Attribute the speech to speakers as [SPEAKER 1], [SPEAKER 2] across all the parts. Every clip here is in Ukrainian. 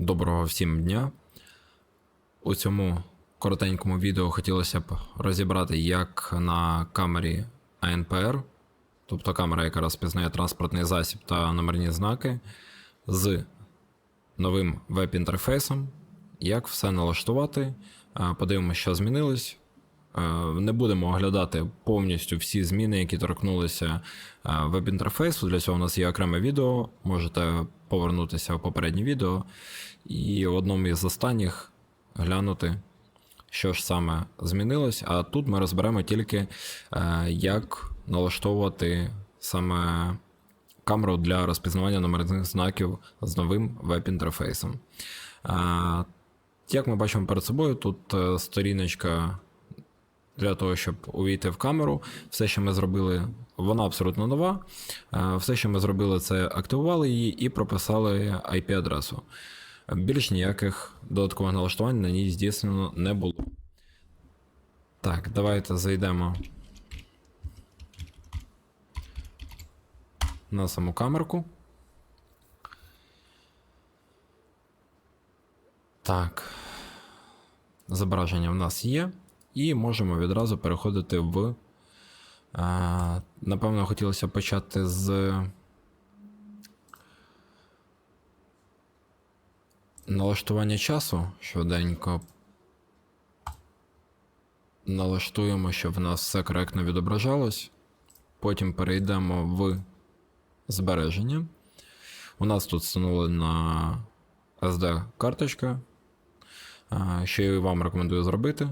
[SPEAKER 1] Доброго всім дня. У цьому коротенькому відео хотілося б розібрати, як на камері ANPR, тобто камера, яка розпізнає транспортний засіб та номерні знаки, з новим веб-інтерфейсом, як все налаштувати. Е, Подивимося, що змінилось. Е, Не будемо оглядати повністю всі зміни, які торкнулися е, веб-інтерфейсу. Для цього у нас є окреме відео. Можете повернутися в попереднє відео і в одному із останніх глянути, що ж саме змінилось. А тут ми розберемо тільки, е, як налаштовувати саме камеру для розпізнавання номерних знаків з новим веб-інтерфейсом. Як ми бачимо перед собою, тут сторіночка для того, щоб увійти в камеру. Все, що ми зробили, вона абсолютно нова. Е, Все, що ми зробили, це активували її і прописали IP-адресу. Більш ніяких додаткових налаштувань на ній здійснено не було. Так, давайте зайдемо на саму камерку. Так. Зображення в нас є. І можемо відразу переходити в. А, напевно, хотілося почати з. Налаштування часу швиденько. Налаштуємо, щоб в нас все коректно відображалось. Потім перейдемо в збереження. У нас тут встановлена SD-карточка, що я вам рекомендую зробити.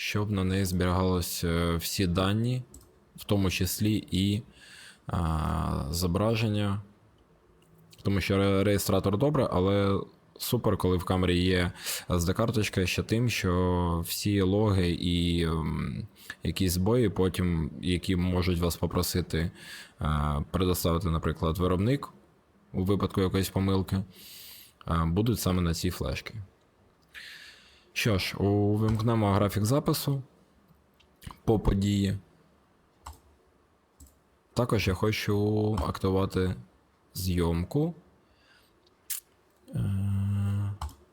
[SPEAKER 1] Щоб на неї зберігалися всі дані, в тому числі і а, зображення. Тому що реєстратор добре, але супер, коли в камері є SD-карточка ще тим, що всі логи і якісь збої, потім, які можуть вас попросити е, предоставити, наприклад, виробник у випадку якоїсь помилки, е, будуть саме на цій флешці. Що ж, увімкнемо графік запису по події. Також я хочу активувати зйомку. Е,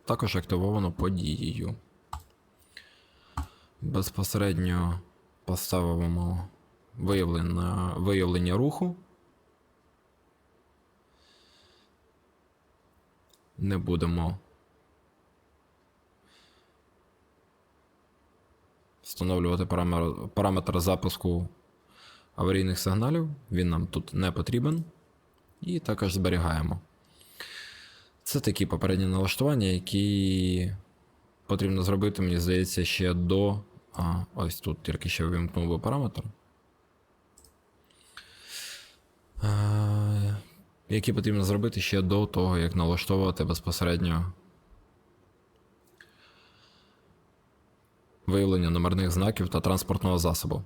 [SPEAKER 1] Також активовано подією. Безпосередньо поставимо виявлення, виявлення руху. Не будемо встановлювати параметр, параметр запуску аварійних сигналів. Він нам тут не потрібен. І також зберігаємо. Це такі попередні налаштування, які потрібно зробити, мені здається, ще до. А, ось тут тільки ще вимкнув параметр. Які потрібно зробити ще до того, як налаштовувати безпосередньо виявлення номерних знаків та транспортного засобу.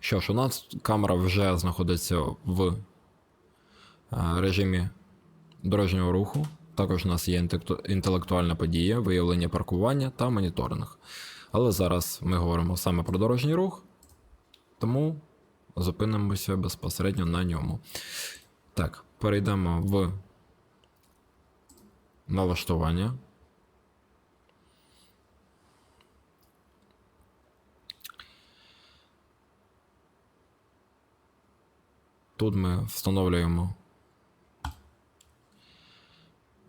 [SPEAKER 1] Що ж, у нас камера вже знаходиться в е, режимі дорожнього руху. Також у нас є інтелектуальна подія, виявлення паркування та моніторинг. Але зараз ми говоримо саме про дорожній рух, тому зупинимося безпосередньо на ньому. Так, перейдемо в налаштування. Тут ми встановлюємо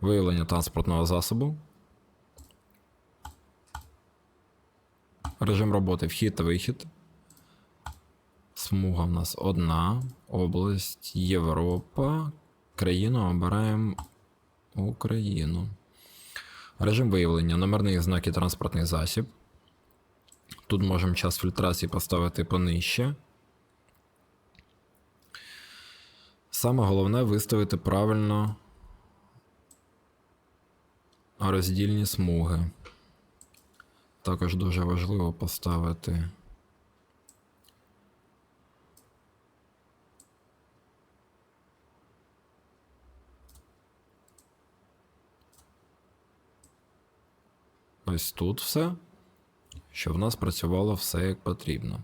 [SPEAKER 1] виявлення транспортного засобу. Режим роботи вхід та вихід. Смуга в нас одна. Область Європа. Країну обираємо Україну. Режим виявлення. Номерний знак і транспортний засіб. Тут можемо час фільтрації поставити понижче. Саме головне виставити правильно роздільні смуги. Також дуже важливо поставити. Ось тут все, щоб в нас працювало все як потрібно.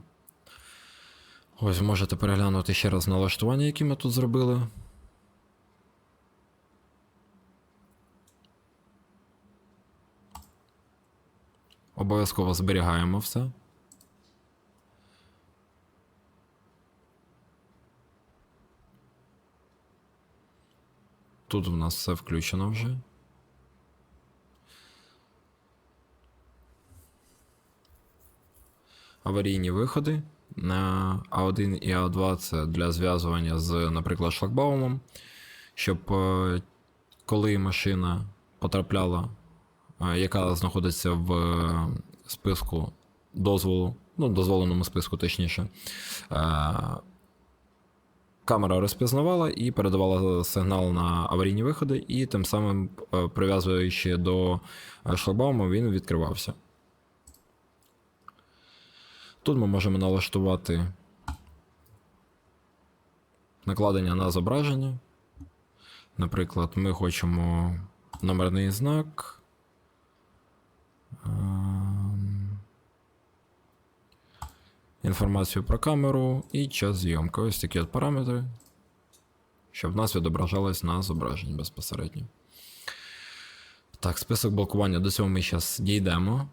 [SPEAKER 1] Ось можете переглянути ще раз налаштування, які ми тут зробили. Обов'язково зберігаємо все. Тут в нас все включено вже. Аварійні виходи. А1 і А2 це для зв'язування з, наприклад, шлагбаумом, щоб е, коли машина потрапляла, е, яка знаходиться в е, списку дозволу, ну, дозволеному списку, точніше, камера розпізнавала і передавала сигнал на аварійні виходи, і тим самим, прив'язуючи до шлагбауму, він відкривався. Тут ми можемо налаштувати накладення на зображення. Наприклад, ми хочемо номерний знак. ем, Інформацію про камеру і час зйомки. Ось такі от параметри, щоб в нас відображалось на зображенні безпосередньо. Так, список блокування до цього ми зараз дійдемо.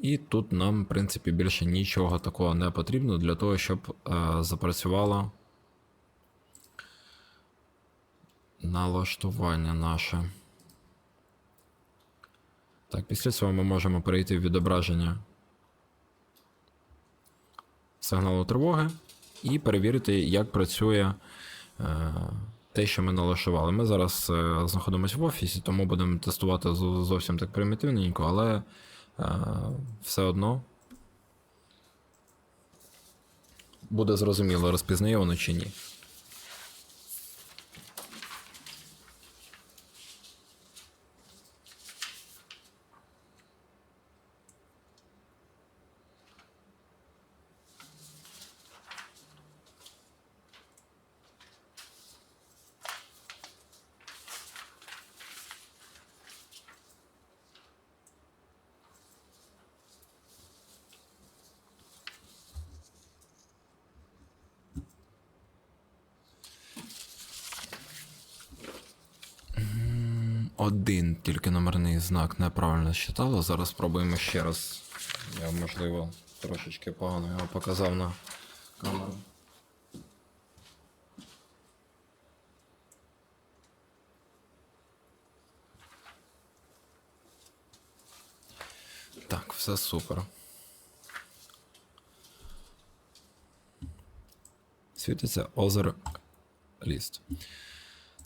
[SPEAKER 1] І тут нам, в принципі, більше нічого такого не потрібно для того, щоб е, запрацювало налаштування наше. Так, після цього ми можемо перейти в відображення сигналу тривоги і перевірити, як працює е, те, що ми налаштували. Ми зараз е, знаходимося в офісі, тому будемо тестувати зовсім так примітивненько, але все одно буде зрозуміло, розпізнає воно чи ні. Один тільки номерний знак неправильно считало. Зараз спробуємо ще раз. Я, можливо, трошечки погано його показав на камеру. Так, все супер. Світиться озер ліст.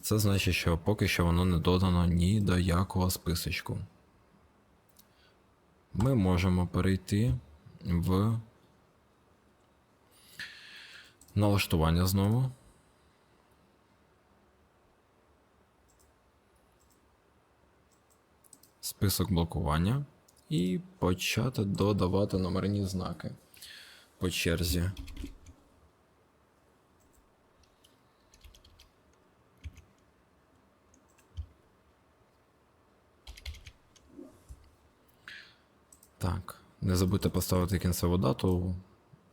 [SPEAKER 1] Це значить, що поки що воно не додано ні до якого списочку. Ми можемо перейти в налаштування знову. Список блокування і почати додавати номерні знаки по черзі. Так, не забудьте поставити кінцеву дату,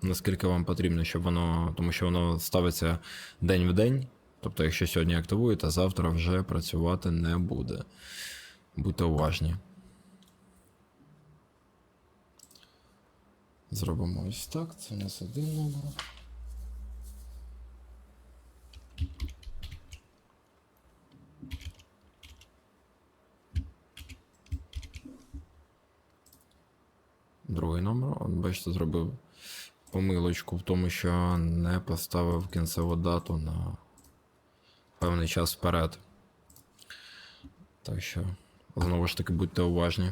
[SPEAKER 1] наскільки вам потрібно, щоб воно. Тому що воно ставиться день в день. Тобто, якщо сьогодні активуєте, завтра вже працювати не буде. Будьте уважні. Зробимо ось так. Це у нас один номер. Другий номер. От бачите, зробив помилочку в тому, що не поставив кінцеву дату на певний час вперед. Так що, знову ж таки, будьте уважні.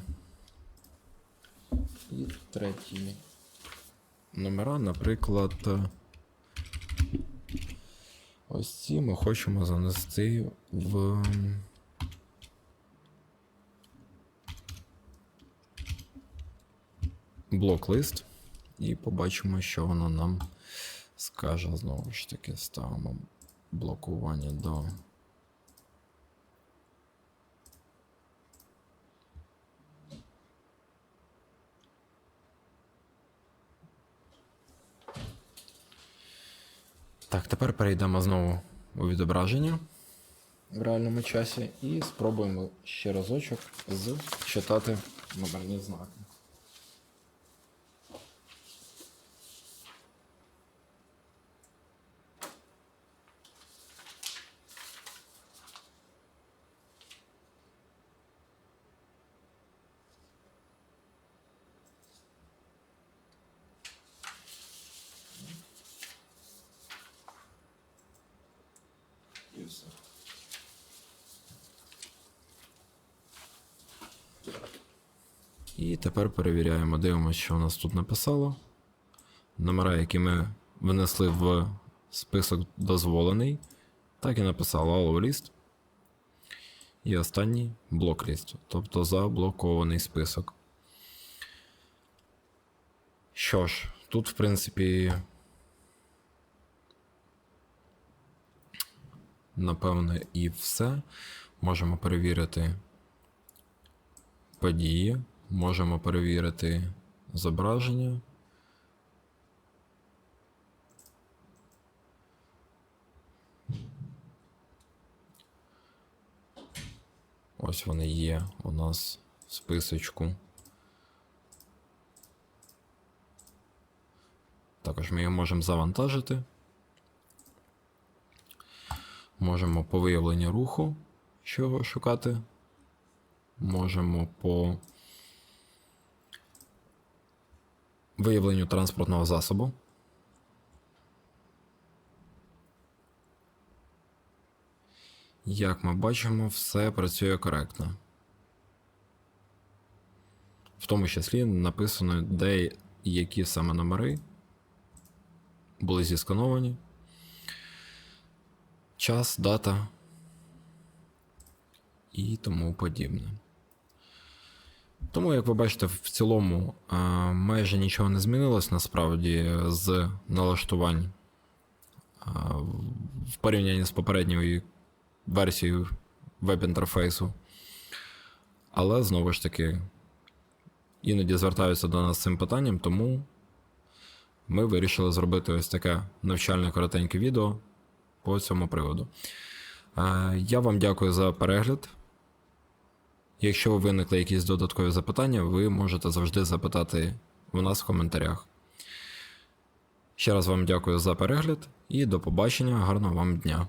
[SPEAKER 1] І третій номера, наприклад. Ось ці ми хочемо занести в. Блок-лист і побачимо, що воно нам скаже. Знову ж таки, ставимо блокування до. Так, тепер перейдемо знову у відображення в реальному часі і спробуємо ще разочок зчитати номерні знаки.
[SPEAKER 2] Все.
[SPEAKER 1] І тепер перевіряємо, дивимося, що у нас тут написало. Номера, які ми внесли в список дозволений, так і написало Allow List. І останній блок-ліст, тобто заблокований список. Що ж, тут, в принципі, напевне, і все. Можемо перевірити події, можемо перевірити зображення. Ось вони є у нас в списочку. Також ми її можемо завантажити. Можемо по виявленню руху чого шукати. Можемо по виявленню транспортного засобу. Як ми бачимо, все працює коректно. В тому числі написано, де і які саме номери були зіскановані. Час, дата і тому подібне. Тому, як ви бачите, в цілому е, майже нічого не змінилось насправді з налаштувань е, в порівнянні з попередньою версією веб-інтерфейсу. Але знову ж таки, іноді звертаються до нас з цим питанням, тому ми вирішили зробити ось таке навчальне коротеньке відео по цьому приводу. Я вам дякую за перегляд. Якщо виникли якісь додаткові запитання, ви можете завжди запитати в нас в коментарях. Ще раз вам дякую за перегляд і до побачення, гарного вам дня!